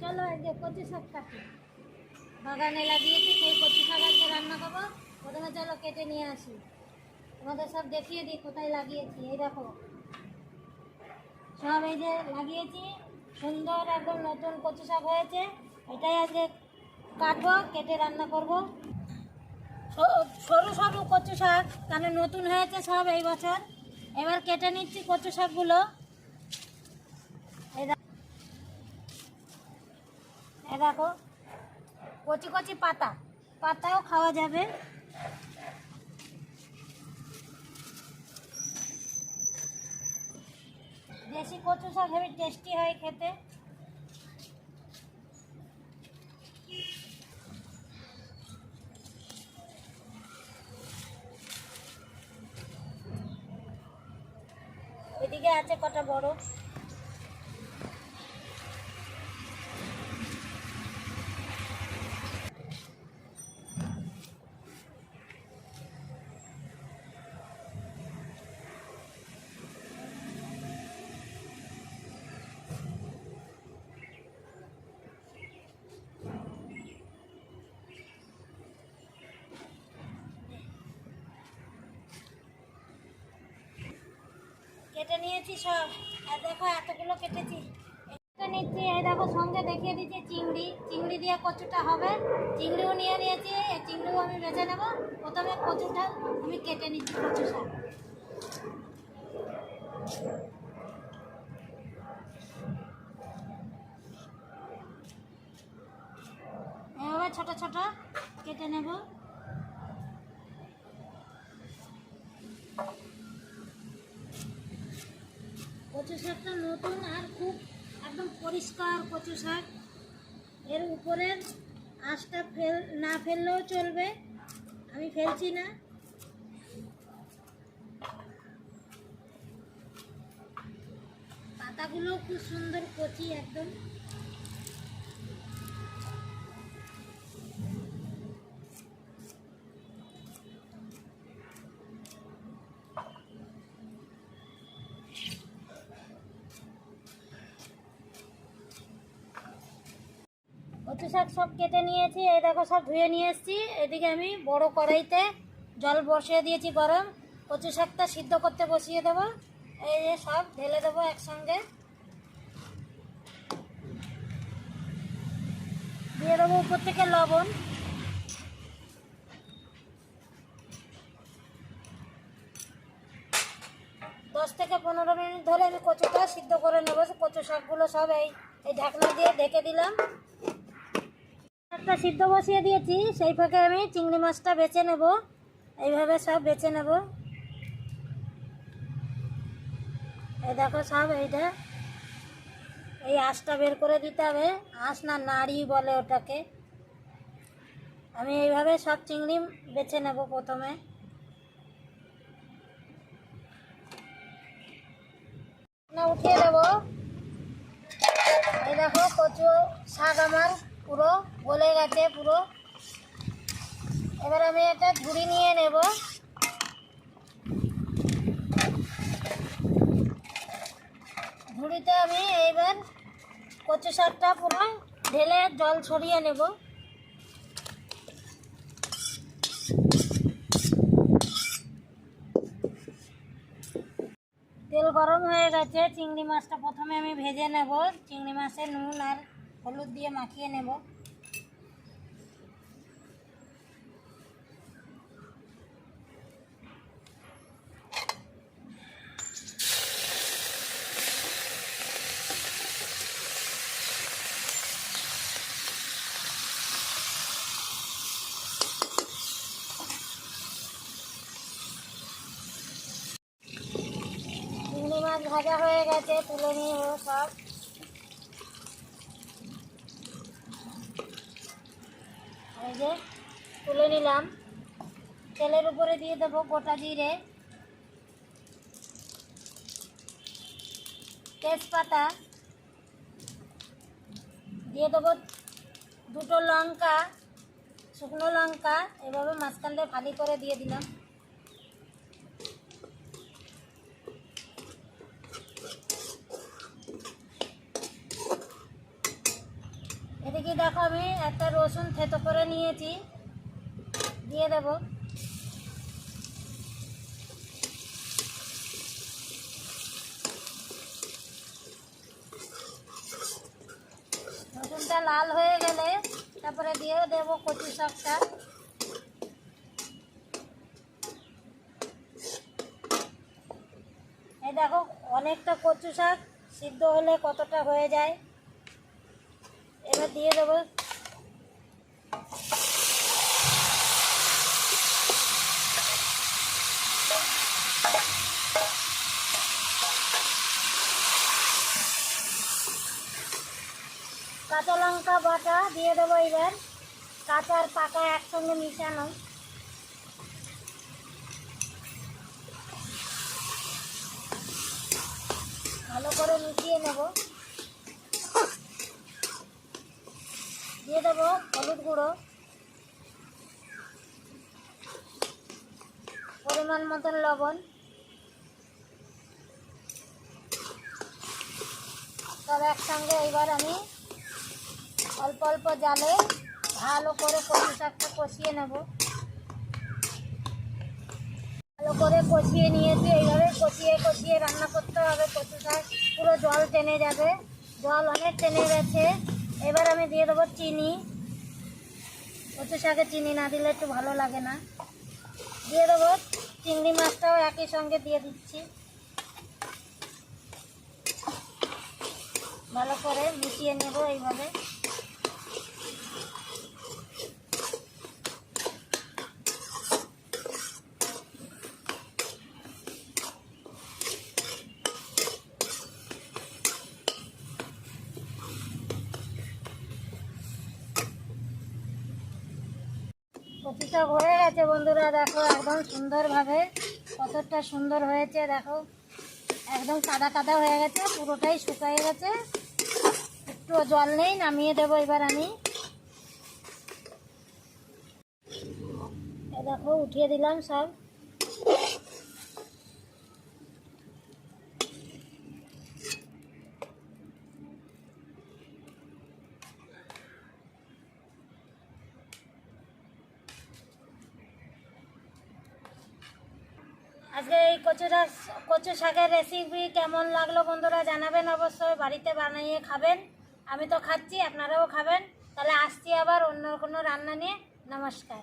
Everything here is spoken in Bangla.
চলো এই যে কচু শাক কাটি। বাগানে লাগিয়েছি, সেই কচু শাক আজকে রান্না করব। প্রথমে চলো কেটে নিয়ে আসি। তোমাদের সব দেখিয়ে দিই কোথায় লাগিয়েছি। এই দেখো। সব এই যে লাগিয়েছি, সুন্দর একদম নতুন কচু শাক হয়েছে। এটাই আজকে কাটবো, কেটে রান্না করব। সরু সরু কচু শাক কেন নতুন হয়েছে সব এই বছর। এবার কেটে নিচ্ছি কচু শাকগুলো এই দেখ- এই দেখো, কচি কচি পাতা। পাতাও খাওয়া যাবে। দেশি কচু শাক হেবি টেস্টি হয় খেতে। এদিকে আছে কটা বড়। কেটে নিয়েছি সব। আর দেখো এতগুলো কেটেছি। নিচ্ছি, এই দেখো সঙ্গে দেখিয়ে দিচ্ছি চিংড়ি। চিংড়ি দিয়ে কচুটা হবে। চিংড়িও নিয়ে নিয়েছি চিংড়িও আমি বেছে নেব। প্রথমে কচুটা আমি কেটে নিচ্ছি কচু শাক। এভাবে ছোট ছোট কেটে নেব। কচু শাকটা নতুন আর খুব একদম পরিষ্কার কচু শাক এর উপরের আঁশটা ফেল, না ফেললেও চলবে। আমি ফেলছি না। পাতাগুলো খুব সুন্দর কচি একদম। কচু শাক সব কেটে নিয়েছি, এই দেখো সব ধুয়ে নিয়ে এসেছি। এদিকে আমি বড় কড়াইতে জল বসিয়ে দিয়েছি গরম। কচু শাকটা সিদ্ধ করতে বসিয়ে দেবো। এই যে সব ঢেলে দেবো একসঙ্গে। দিয়ে দেবো উপর থেকে লবণ। দশ থেকে পনেরো মিনিট ধরে আমি কচুটা সিদ্ধ করে নেব। কচু শাকগুলো সব এই এই ঢাকনা দিয়ে ঢেকে দিলাম। একটা সিদ্ধ বসিয়ে দিয়েছি, সেই ফাঁকে আমি চিংড়ি মাছটা বেছে নেব। এইভাবে সব বেছে নেব। এই দেখো সব এইটা। এই আঁশটা বের করে দিতে হবে, আঁশ না নাড়ি বলে ওটাকে। আমি এইভাবে সব চিংড়ি বেছে নেব প্রথমে। উঠিয়ে দেবো। এই দেখো কচু শাক আমার। পুরো গলে গেছে পুরো। এবার আমি একটা ঝুড়ি নিয়ে নেব। ঝুড়িতে আমি এইবার কচু শাকটা পুরো ঢেলে জল ছড়িয়ে নেব। তেল গরম হয়ে গেছে, চিংড়ি মাছটা প্রথমে আমি ভেজে নেব। চিংড়ি মাছের নুন আর হলুদ দিয়ে মাখিয়ে নেব। ভাজা হয়ে গেছে তুলে নিয়ে সব। এই যে তুলে নিলাম। তেলের উপরে দিয়ে দেব গোটা জিরে। তেজপাতা। দিয়ে দেবো দুটো লঙ্কা, শুকনো লঙ্কা, এভাবে মাঝখান দিয়ে ফালি করে দিয়ে দিলাম। এদিকে দেখো আমি একটা রসুন থেতো করে নিয়েছি। দিয়ে দেব। রসুনটা লাল হয়ে গেলে তারপরে দিয়ে দেবো কচু শাকটা। এই দেখো, অনেকটা কচু শাক সিদ্ধ হলে কতটা হয়ে যায়। এবার দিয়ে দেবো। কাঁচা লঙ্কা বাটা দিয়ে দেবো এবার। কাঁচা আর পাকা একসঙ্গে মিশানো। ভালো করে মিশিয়ে নেব। দিয়ে দেবো হলুদ গুঁড়ো। পরিমাণ মতন লবণ। সব একসঙ্গে এবার আমি অল্প অল্প জালে ভালো করে কচু শাকটা কষিয়ে নেব। ভালো করে কষিয়ে নিয়েছি, এইভাবে কষিয়ে কষিয়ে রান্না করতে হবে। কচু শাক পুরো জল টেনে যাবে। জল অনেক টেনে গেছে। এবার আমি দিয়ে দেবো চিনি। কচু শাকে চিনি না দিলে একটু ভালো লাগে না। দিয়ে দেবো চিংড়ি মাছটাও একই সঙ্গে দিয়ে দিচ্ছি। ভালো করে মিশিয়ে নেব এইভাবে। কচুটা হয়ে গেছে বন্ধুরা, দেখো একদম সুন্দরভাবে, কতটা সুন্দর হয়েছে, দেখো। একদম কাদা কাদা হয়ে গেছে, পুরোটাই শুকিয়ে গেছে। একটু জল নেই, নামিয়ে দেবো এবার আমি। দেখো, উঠিয়ে দিলাম সব। আজকে এই কচুরা কচু শাকের রেসিপি কেমন লাগল বন্ধুরা জানাবেন অবশ্যই, বাড়িতে বানিয়ে খাবেন। আমি তো খাচ্ছি, আপনারাও খাবেন। তাহলে আসছি আবার অন্য কোনো রান্না নিয়ে। নমস্কার।